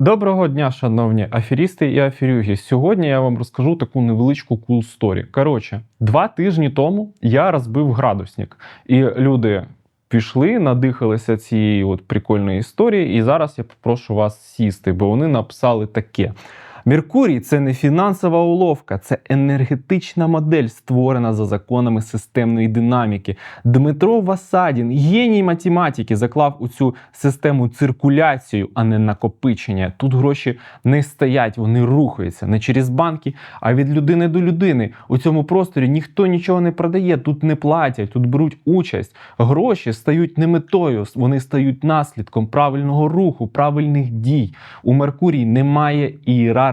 Доброго дня, шановні аферісти і аферюги. Сьогодні я вам розкажу таку невеличку cool story. Коротше, два тижні тому я розбив градусник, і люди пішли, надихалися цієї от прикольної історії. І зараз я попрошу вас сісти, бо вони написали таке. Меркурій це не фінансова уловка, це енергетична модель, створена за законами системної динаміки. Дмитро Васадін, геній математики, заклав у цю систему циркуляцію, а не накопичення. Тут гроші не стоять, вони рухаються не через банки, а від людини до людини. У цьому просторі ніхто нічого не продає, тут не платять, тут беруть участь. Гроші стають не метою, вони стають наслідком правильного руху, правильних дій. У Меркурій немає ієрархії.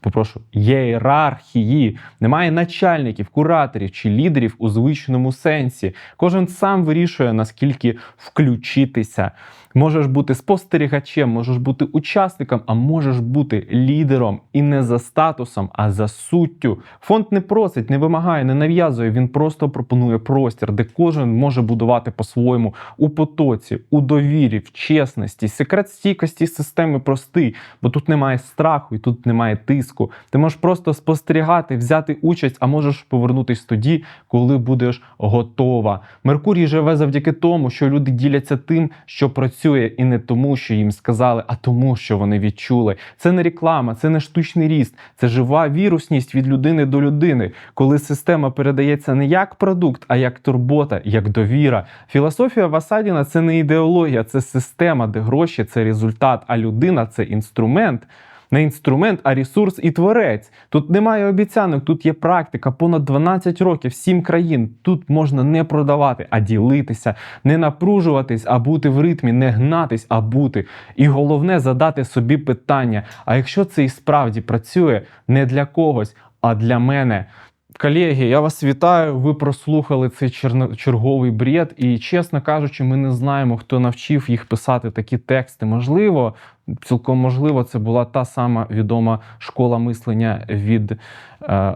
Попрошу ієрархії, немає начальників, кураторів чи лідерів у звичному сенсі. Кожен сам вирішує, наскільки включитися. Можеш бути спостерігачем, можеш бути учасником, а можеш бути лідером і не за статусом, а за суттю. Фонд не просить, не вимагає, не нав'язує. Він просто пропонує простір, де кожен може будувати по-своєму у потоці, у довірі, в чесності. Секрет стійкості системи простий, бо тут немає страху і тут немає тиску. Ти можеш просто спостерігати, взяти участь, а можеш повернутись тоді, коли будеш готова. Меркурій живе завдяки тому, що люди діляться тим, що працює, і не тому, що їм сказали, а тому, що вони відчули. Це не реклама, це не штучний ріст, це жива вірусність від людини до людини, коли система передається не як продукт, а як турбота, як довіра. Філософія Васадіна це не ідеологія, це система, де гроші це результат, а людина це інструмент. Не інструмент, а ресурс і творець. Тут немає обіцянок, тут є практика. Понад 12 років, 7 країн. Тут можна не продавати, а ділитися, не напружуватись, а бути в ритмі, не гнатись, а бути. І головне задати собі питання: а якщо це і справді працює не для когось, а для мене. Колеги, я вас вітаю. Ви прослухали цей черговий бред. І чесно кажучи, ми не знаємо, хто навчив їх писати такі тексти. Можливо, цілком можливо, це була та сама відома школа мислення від е,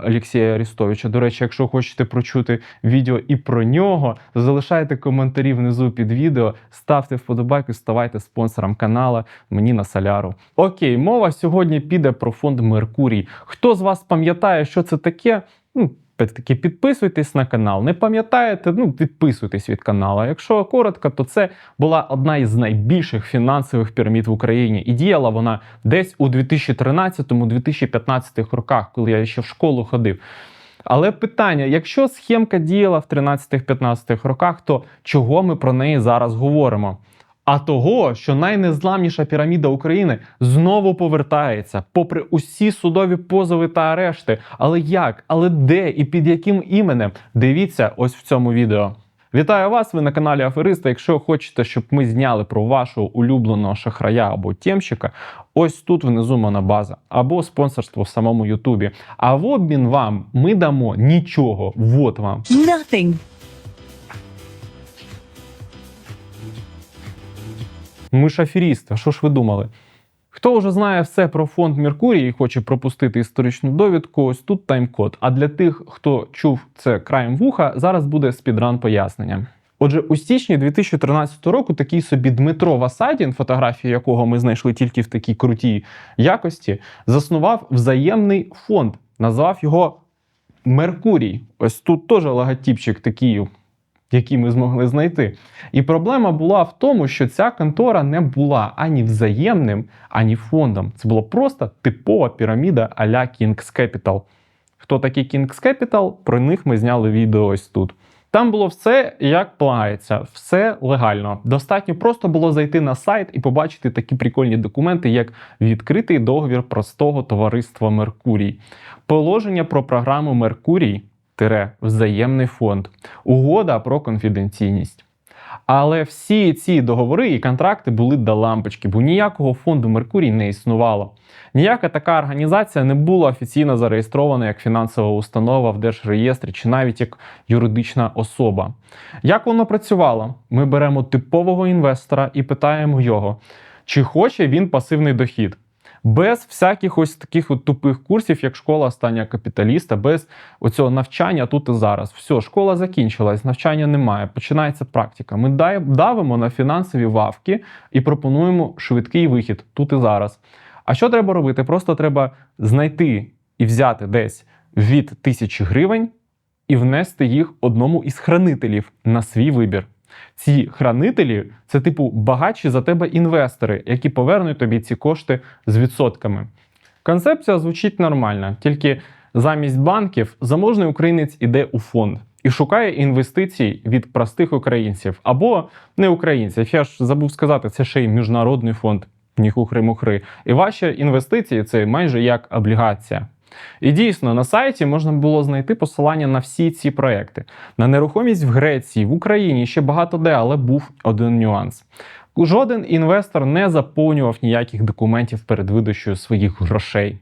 Олексія Арістовича. До речі, якщо хочете прочути відео і про нього, залишайте коментарі внизу під відео, ставте вподобайку, ставайте спонсором канала мені на соляру. Окей, мова сьогодні піде про фонд Меркурій. Хто з вас пам'ятає, що це таке? Ну, таки підписуйтесь на канал. Не пам'ятаєте? Ну, підписуйтесь від каналу. Якщо коротко, то це була одна із найбільших фінансових пірамід в Україні. І діяла вона десь у 2013-2015 роках, коли я ще в школу ходив. Але питання: якщо схемка діяла в 13-15 роках, то чого ми про неї зараз говоримо? А того, що найнезламніша піраміда України знову повертається, попри усі судові позови та арешти. Але як? Але де і під яким іменем? Дивіться ось в цьому відео. Вітаю вас! Ви на каналі Афериста. Якщо хочете, щоб ми зняли про вашого улюбленого шахрая або тємщика, ось тут внизу монобаза або спонсорство в самому Ютубі. А в обмін вам ми дамо нічого. Вот вам. Nothing. Ми ж аферісти, що ж ви думали? Хто вже знає все про фонд Меркурій і хоче пропустити історичну довідку, ось тут тайм-код. А для тих, хто чув це краєм вуха, зараз буде спідран пояснення. Отже, у січні 2013 року такий собі Дмитро Васадін, фотографії якого ми знайшли тільки в такій крутій якості, заснував взаємний фонд, назвав його Меркурій. Ось тут теж логотипчик такий, який ми змогли знайти. І проблема була в тому, що ця контора не була ані взаємним, ані фондом. Це була просто типова піраміда а-ля King's Capital. Хто такий King's Capital? Про них ми зняли відео ось тут. Там було все як полагається, все легально. Достатньо просто було зайти на сайт і побачити такі прикольні документи, як відкритий договір простого товариства Меркурій, положення про програму Меркурій взаємний фонд, угода про конфіденційність. Але всі ці договори і контракти були до лампочки, бо ніякого фонду Меркурій не існувало. Ніяка така організація не була офіційно зареєстрована як фінансова установа в держреєстрі чи навіть як юридична особа. Як воно працювало? Ми беремо типового інвестора і питаємо його, чи хоче він пасивний дохід. Без всяких ось таких от тупих курсів, як школа останнього капіталіста, без оцього навчання тут і зараз. Все, школа закінчилась, навчання немає. Починається практика. Ми давимо на фінансові вавки і пропонуємо швидкий вихід тут і зараз. А що треба робити? Просто треба знайти і взяти десь від тисячі гривень і внести їх одному із хранителів на свій вибір. Ці хранителі це типу багатші за тебе інвестори, які повернуть тобі ці кошти з відсотками. Концепція звучить нормально, тільки замість банків заможний українець іде у фонд і шукає інвестицій від простих українців або не українців. Я ж забув сказати, це ще й міжнародний фонд. Ніхухри-мухри. І ваші інвестиції це майже як облігація. І дійсно на сайті можна було знайти посилання на всі ці проекти. На нерухомість в Греції, в Україні ще багато де, але був один нюанс. Жоден інвестор не заповнював ніяких документів перед видачею своїх грошей.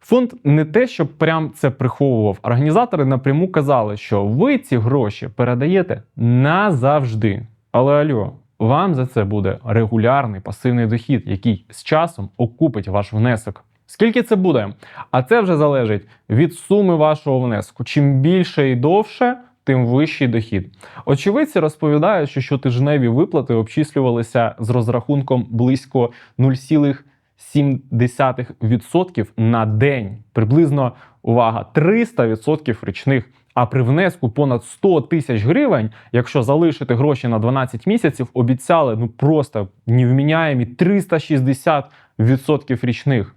Фонд не те, щоб прям це приховував. Організатори напряму казали, що ви ці гроші передаєте назавжди. Але альо, вам за це буде регулярний пасивний дохід, який з часом окупить ваш внесок. Скільки це буде? А це вже залежить від суми вашого внеску. Чим більше і довше, тим вищий дохід. Очевидці розповідають, що щотижневі виплати обчислювалися з розрахунком близько 0,7% на день. Приблизно увага 300% річних. А при внеску понад 100 тисяч гривень, якщо залишити гроші на 12 місяців, обіцяли ну просто невміняємі 360% річних.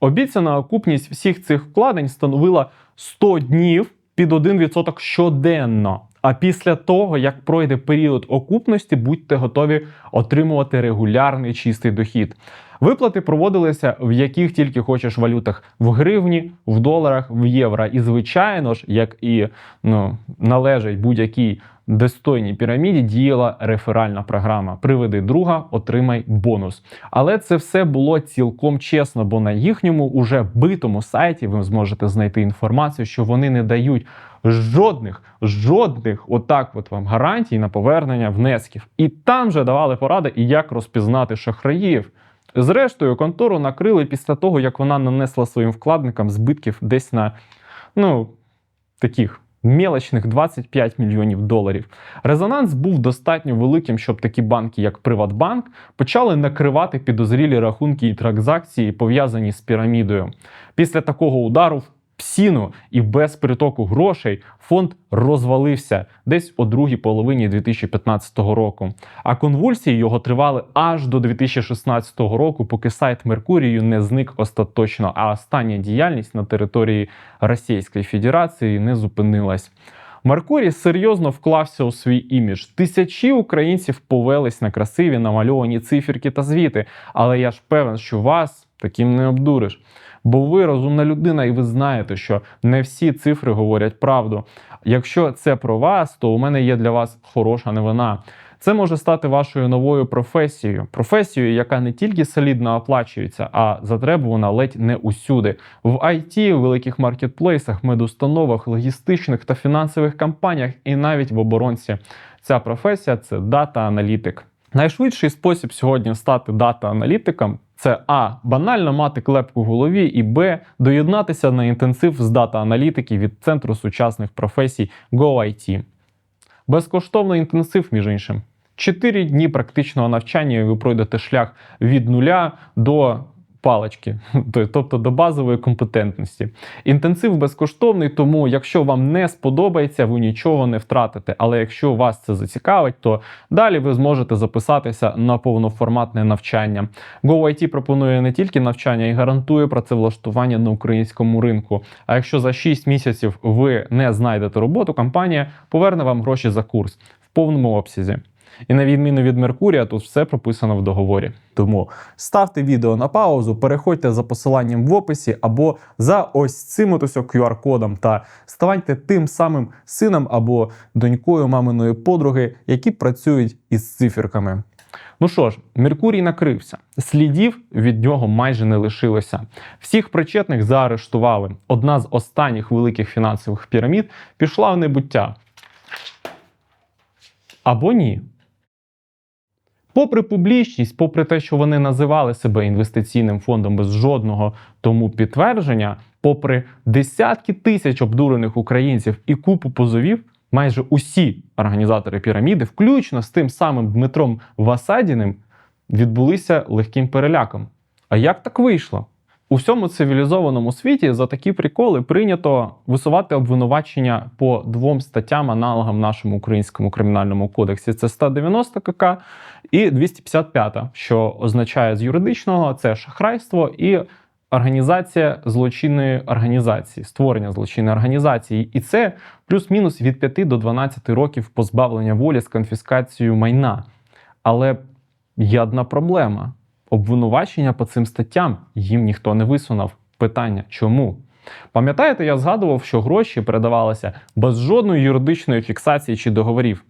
Обіцяна окупність всіх цих вкладень становила 100 днів під 1% щоденно. А після того, як пройде період окупності, будьте готові отримувати регулярний чистий дохід. Виплати проводилися в яких тільки хочеш валютах в гривні, в доларах, в євро. І, звичайно ж, як і ну, належить будь-якій достойній піраміді, діяла реферальна програма. Приведи друга, отримай бонус. Але це все було цілком чесно, бо на їхньому уже битому сайті ви зможете знайти інформацію, що вони не дають. Жодних, жодних, отак от вам гарантій на повернення внесків. І там же давали поради, і як розпізнати шахраїв. Зрештою, контору накрили після того, як вона нанесла своїм вкладникам збитків десь на ну, таких мелочних 25 мільйонів доларів. Резонанс був достатньо великим, щоб такі банки, як Приватбанк, почали накривати підозрілі рахунки і транзакції, пов'язані з пірамідою. Після такого удару в псіну і без притоку грошей фонд розвалився десь у другій половині 2015 року. А конвульсії його тривали аж до 2016 року, поки сайт Меркурію не зник остаточно, а остання діяльність на території Російської Федерації не зупинилась. Меркурій серйозно вклався у свій імідж. Тисячі українців повелись на красиві намальовані циферки та звіти. Але я ж певен, що вас таким не обдуриш. Бо ви розумна людина, і ви знаєте, що не всі цифри говорять правду. Якщо це про вас, то у мене є для вас хороша новина. Це може стати вашою новою професією, професією, яка не тільки солідно оплачується, а затребувана ледь не усюди. В IT, великих маркетплейсах, медустановах, логістичних та фінансових компаніях, і навіть в оборонці. Ця професія це дата-аналітик. Найшвидший спосіб сьогодні стати дата-аналітиком це А. Банально мати клепку в голові, і Б. Доєднатися на інтенсив з дата-аналітики від Центру сучасних професій GoIT. Безкоштовний інтенсив, між іншим. Чотири дні практичного навчання і ви пройдете шлях від нуля до палички, тобто до базової компетентності. Інтенсив безкоштовний, тому якщо вам не сподобається, ви нічого не втратите. Але якщо вас це зацікавить, то далі ви зможете записатися на повноформатне навчання. GoIT пропонує не тільки навчання і гарантує працевлаштування на українському ринку. А якщо за 6 місяців ви не знайдете роботу, компанія поверне вам гроші за курс в повному обсязі. І на відміну від Меркурія, тут все прописано в договорі. Тому ставте відео на паузу, переходьте за посиланням в описі або за ось цим ось QR-кодом та ставайте тим самим сином або донькою маминої подруги, які працюють із циферками. Ну що ж, Меркурій накрився. Слідів від нього майже не лишилося. Всіх причетних заарештували. Одна з останніх великих фінансових пірамід пішла в небуття. Або ні. Попри публічність, попри те, що вони називали себе інвестиційним фондом без жодного тому підтвердження, попри десятки тисяч обдурених українців і купу позовів, майже усі організатори піраміди, включно з тим самим Дмитром Васадіним, відбулися легким переляком. А як так вийшло? У всьому цивілізованому світі за такі приколи прийнято висувати обвинувачення по двом статтям аналогам нашому українському кримінальному кодексі. Це 190 КК і 255, що означає з юридичного це шахрайство і організація злочинної організації, створення злочинної організації. І це плюс-мінус від 5 до 12 років позбавлення волі з конфіскацією майна. Але є одна проблема. Обвинувачення по цим статтям їм ніхто не висунув. Питання чому? Пам'ятаєте, я згадував, що гроші передавалися без жодної юридичної фіксації чи договорів.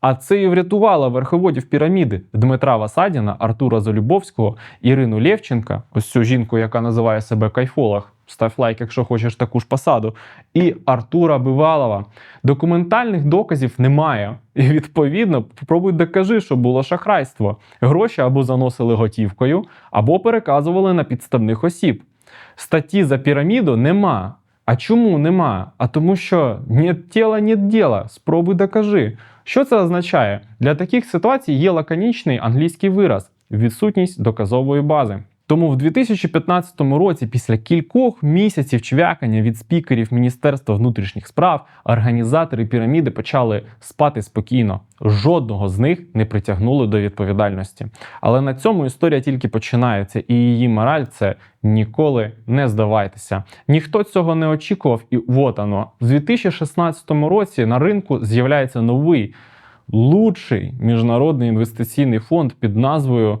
А це і врятувало верховодів піраміди Дмитра Васадіна, Артура Залюбовського, Ірину Лєвченка, ось цю жінку, яка називає себе кайфолог. Став лайк, якщо хочеш таку ж посаду. І Артура Бивалова. Документальних доказів немає. І відповідно, попробуй докажи, що було шахрайство. Гроші або заносили готівкою, або переказували на підставних осіб. Статті за піраміду нема. А чому нема? А тому що нет тіла, нет діла. Спробуй докажи. Що це означає? Для таких ситуацій є лаконічний англійський вираз відсутність доказової бази. Тому в 2015 році, після кількох місяців чвякання від спікерів Міністерства внутрішніх справ, організатори піраміди почали спати спокійно. Жодного з них не притягнули до відповідальності. Але на цьому історія тільки починається, і її мораль це ніколи не здавайтеся. Ніхто цього не очікував, і от оно. В 2016 році на ринку з'являється новий лучший міжнародний інвестиційний фонд під назвою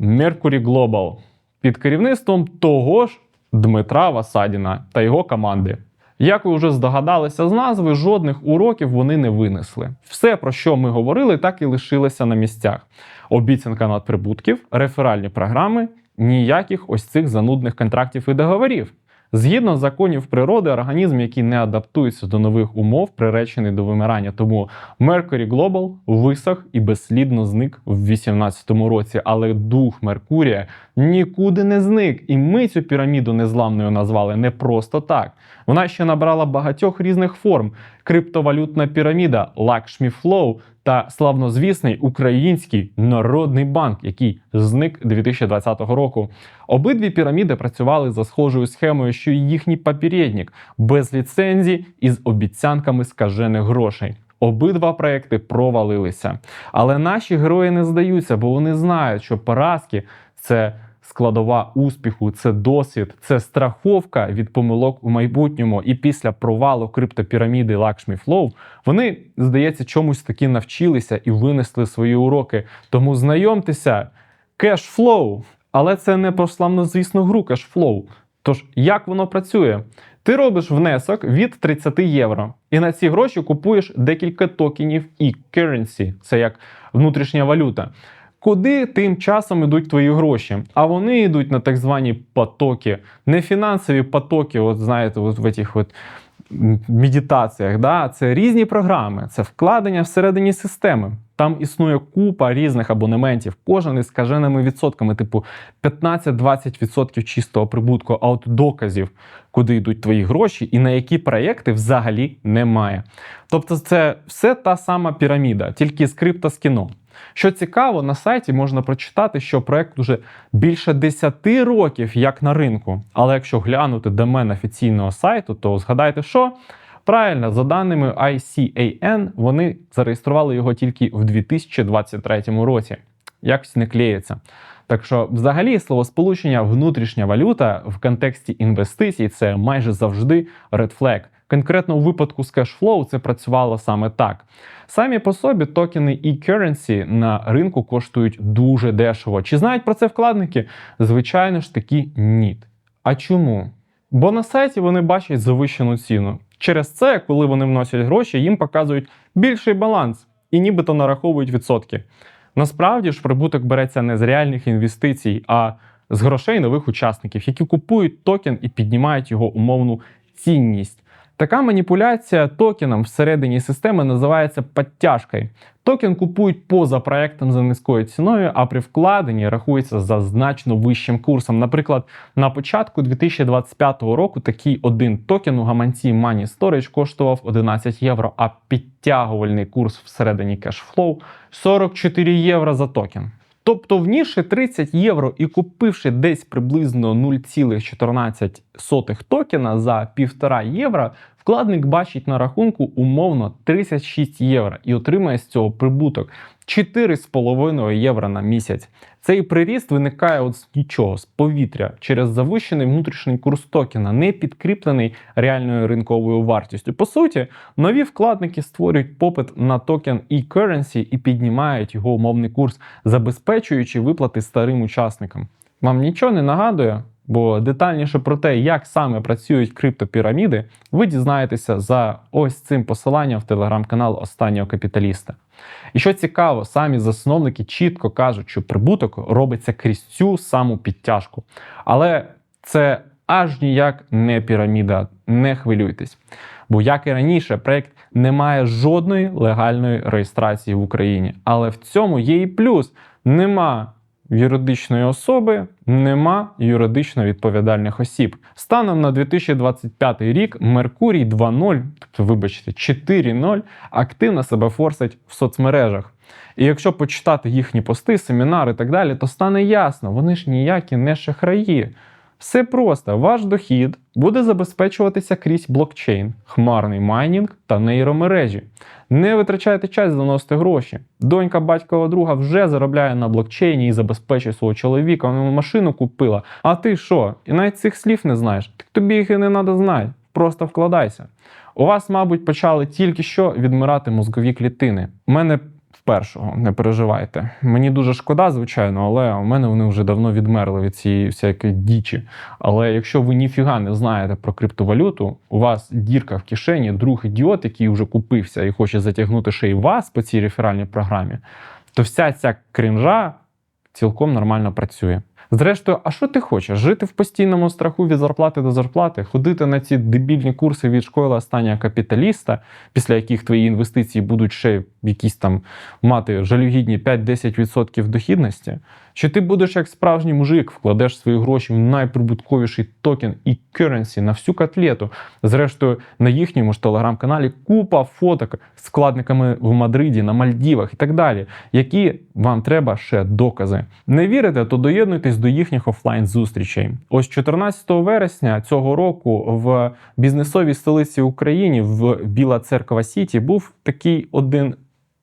Mercury Global під керівництвом того ж Дмитра Васадіна та його команди. Як ви вже здогадалися з назви, жодних уроків вони не винесли. Все, про що ми говорили, так і лишилося на місцях. Обіцянка надприбутків, реферальні програми, ніяких ось цих занудних контрактів і договорів. Згідно законів природи, організм, який не адаптується до нових умов, приречений до вимирання. Тому Mercury Global висох і безслідно зник в 2018 році. Але дух Меркурія нікуди не зник. І ми цю піраміду незламною назвали не просто так. Вона ще набрала багатьох різних форм: криптовалютна піраміда, Lakshmi Flow та славнозвісний український народний банк, який зник 2020 року. Обидві піраміди працювали за схожою схемою, що й їхній попередник, без ліцензій і з обіцянками скажених грошей. Обидва проекти провалилися. Але наші герої не здаються, бо вони знають, що поразки це складова успіху, це досвід, це страховка від помилок у майбутньому. І після провалу криптопіраміди Lakshmi Flow вони, здається, чомусь таки навчилися і винесли свої уроки. Тому знайомтеся, кешфлоу. Але це не про славнозвісну гру кешфлоу. Тож, як воно працює? Ти робиш внесок від 30 євро, і на ці гроші купуєш декілька токенів і currency, це як внутрішня валюта. Куди тим часом йдуть твої гроші? А вони йдуть на так звані потоки, не фінансові потоки, от знаєте, от в цих от медитаціях. Да? Це різні програми, це вкладення всередині системи. Там існує купа різних абонементів, кожен із скаженими відсотками, типу 15-20% чистого прибутку, а от доказів, куди йдуть твої гроші і на які проєкти взагалі немає. Тобто, це все та сама піраміда, тільки з криптоскіном. Що цікаво, на сайті можна прочитати, що проект уже більше 10 років як на ринку. Але якщо глянути домен офіційного сайту, то згадайте, що правильно, за даними ICAN, вони зареєстрували його тільки в 2023 році. Якось не клеїться. Так що, взагалі, словосполучення внутрішня валюта в контексті інвестицій це майже завжди red flag. Конкретно у випадку з кешфлоу це працювало саме так. Самі по собі токени e-currency на ринку коштують дуже дешево. Чи знають про це вкладники? Звичайно ж таки, ні. А чому? Бо на сайті вони бачать завищену ціну. Через це, коли вони вносять гроші, їм показують більший баланс і нібито нараховують відсотки. Насправді ж прибуток береться не з реальних інвестицій, а з грошей нових учасників, які купують токен і піднімають його умовну цінність. Така маніпуляція токеном всередині системи називається підтяжкою. Токен купують поза проектом за низькою ціною, а при вкладенні рахується за значно вищим курсом. Наприклад, на початку 2025 року такий один токен у гаманці Money Storage коштував 11 євро, а підтягувальний курс всередині кешфлоу 44 євро за токен. Тобто, внісши 30 євро і купивши десь приблизно 0,14 токена за 1,5 євро, вкладник бачить на рахунку умовно 36 євро і отримає з цього прибуток 4,5 євро на місяць. Цей приріст виникає от з нічого, з повітря через завищений внутрішній курс токена, не підкріплений реальною ринковою вартістю. По суті, нові вкладники створюють попит на токен e-currency і піднімають його умовний курс, забезпечуючи виплати старим учасникам. Вам нічого не нагадує? Бо детальніше про те, як саме працюють криптопіраміди, ви дізнаєтеся за ось цим посиланням в телеграм-канал останнього капіталіста. І що цікаво, самі засновники чітко кажуть, що прибуток робиться крізь цю саму підтяжку. Але це аж ніяк не піраміда, не хвилюйтесь. Бо, як і раніше, проект не має жодної легальної реєстрації в Україні. Але в цьому є і плюс: нема юридичної особи, нема юридично відповідальних осіб. Станом на 2025 рік Меркурій 2.0, тобто, вибачте, 4.0, активно себе форсить в соцмережах. І якщо почитати їхні пости, семінари і так далі, то стане ясно, вони ж ніякі не шахраї. Все просто, ваш дохід буде забезпечуватися крізь блокчейн, хмарний майнінг та нейромережі. Не витрачайте час заносити гроші. Донька батькова друга вже заробляє на блокчейні і забезпечує свого чоловіка, вона машину купила. А ти що? І навіть цих слів не знаєш. Так тобі їх і не треба знати. Просто вкладайся. У вас, мабуть, почали тільки що відмирати мозгові клітини. У мене першого, не переживайте. Мені дуже шкода, звичайно, але у мене вони вже давно відмерли від цієї всякої дічі. Але якщо ви ніфіга не знаєте про криптовалюту, у вас дірка в кишені, друг ідіот, який вже купився і хоче затягнути ще й вас по цій реферальній програмі, то вся ця крінжа цілком нормально працює. Зрештою, а що ти хочеш? Жити в постійному страху від зарплати до зарплати, ходити на ці дебільні курси від школи останнього капіталіста, після яких твої інвестиції будуть ще якісь там мати жалюгідні 5-10% дохідності? Чи ти будеш як справжній мужик, вкладеш свої гроші в найприбутковіший токен і currency на всю котлету? Зрештою, на їхньому ж телеграм-каналі купа фоток з вкладниками в Мадриді, на Мальдівах і так далі, які вам треба ще докази. Не вірите, то доєднуйтесь до їхніх офлайн зустрічей. Ось 14 вересня цього року в бізнесовій столиці України в Біла Церква Сіті був такий один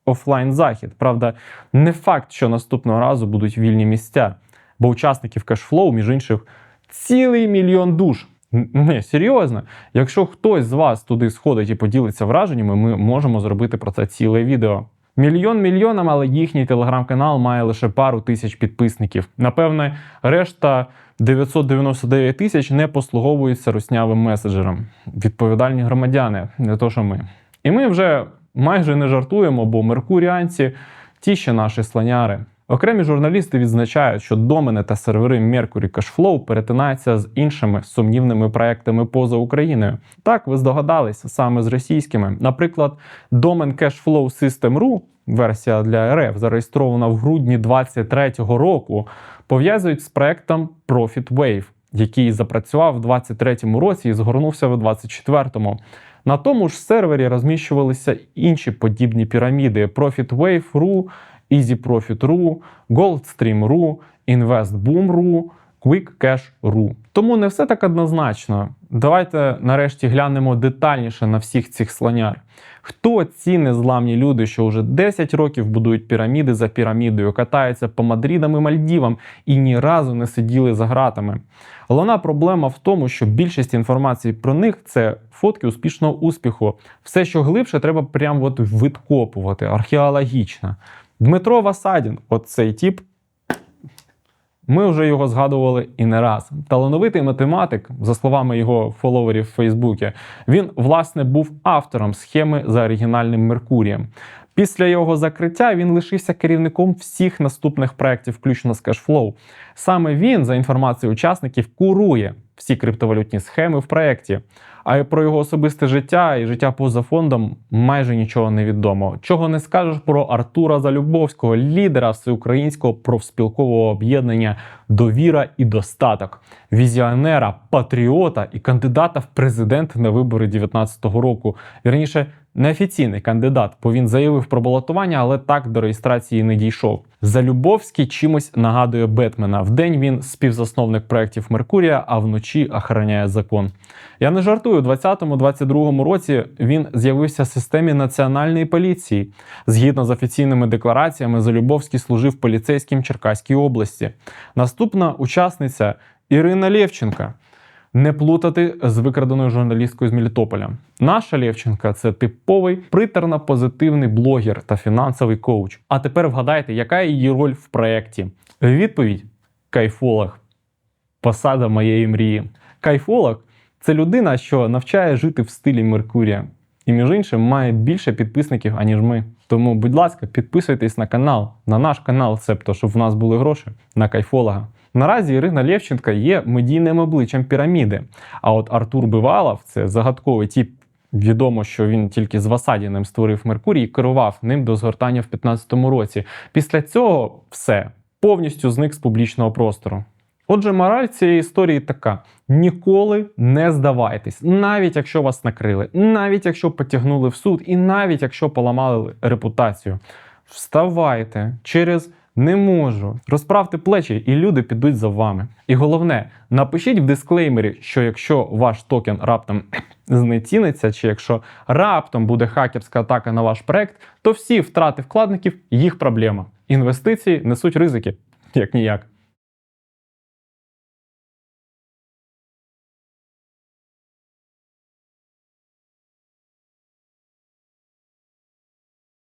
офлайн захід. Правда, не факт, що наступного разу будуть вільні місця, бо учасників кешфлоу, між інших, цілий мільйон душ. Не, серйозно. Якщо хтось з вас туди сходить і поділиться враженнями, ми можемо зробити про це ціле відео. Мільйон мільйонам, але їхній телеграм-канал має лише пару тисяч підписників. Напевне, решта 999 тисяч не послуговуються руснявим меседжером. Відповідальні громадяни, не то що ми. І ми вже майже не жартуємо, бо меркуріанці ті ще наші слоняри. Окремі журналісти відзначають, що домени та сервери Mercury Cashflow перетинаються з іншими сумнівними проектами поза Україною. Так, ви здогадалися саме з російськими. Наприклад, домен Cashflow System.ru, версія для РФ, зареєстрована в грудні 2023 року, пов'язують з проектом Profit Wave, який запрацював в 2023 році і згорнувся в 2024. На тому ж сервері розміщувалися інші подібні піраміди: ProfitWave.ru, EasyProfit.ru, GoldStream.ru, InvestBoom.ru, QuickCash.ru. Тому не все так однозначно. Давайте нарешті глянемо детальніше на всіх цих слоняр. Хто ці незламні люди, що вже 10 років будують піраміди за пірамідою, катаються по Мадрідам і Мальдівам і ні разу не сиділи за гратами? Головна проблема в тому, що більшість інформації про них це фотки успішного успіху. Все, що глибше, треба прям от відкопувати, археологічно. Дмитро Васадін, от цей тип, ми вже його згадували і не раз. Талановитий математик, за словами його фоловерів в Фейсбуці, він власне був автором схеми за оригінальним Меркурієм. Після його закриття він лишився керівником всіх наступних проєктів, включно з Cashflow. Саме він, за інформацією учасників, курує всі криптовалютні схеми в проєкті. А про його особисте життя і життя поза фондом майже нічого не відомо. Чого не скажеш про Артура Залюбовського, лідера всеукраїнського профспілкового об'єднання Довіра і достаток, візіонера, патріота і кандидата в президенти на вибори 2019 року. Вірніше, неофіційний кандидат, бо він заявив про балотування, але так до реєстрації не дійшов. Залюбовський чимось нагадує Бетмена. Вдень він співзасновник проєктів Меркурія, а вночі охороняє закон. Я не жартую, у 2020-2022 році він з'явився в системі національної поліції. Згідно з офіційними деклараціями, Залюбовський служив поліцейським Черкаській області. Наступна учасниця Ірина Лєвченка. Не плутати з викраденою журналісткою з Мелітополя. Наша Лєвченка це типовий притерно-позитивний блогер та фінансовий коуч. А тепер вгадайте, яка її роль в проєкті? Відповідь: кайфолог. Посада моєї мрії. Кайфолог це людина, що навчає жити в стилі Меркурія. І між іншим має більше підписників, аніж ми. Тому, будь ласка, підписуйтесь на канал, на наш канал, цебто, щоб в нас були гроші на кайфолога. Наразі Ірина Лєвченка є медійним обличчям піраміди. А от Артур Бивалов це загадковий тип. Відомо, що він тільки з Васадіним створив Меркурій і керував ним до згортання в 15-му році. Після цього все повністю зник з публічного простору. Отже, мораль цієї історії така: ніколи не здавайтесь, навіть якщо вас накрили, навіть якщо потягнули в суд, і навіть якщо поламали репутацію. Вставайте через не можу. Розправте плечі, і люди підуть за вами. І головне, напишіть в дисклеймері, що якщо ваш токен раптом знеціниться, чи якщо раптом буде хакерська атака на ваш проект, то всі втрати вкладників їх проблема. Інвестиції несуть ризики, як ніяк.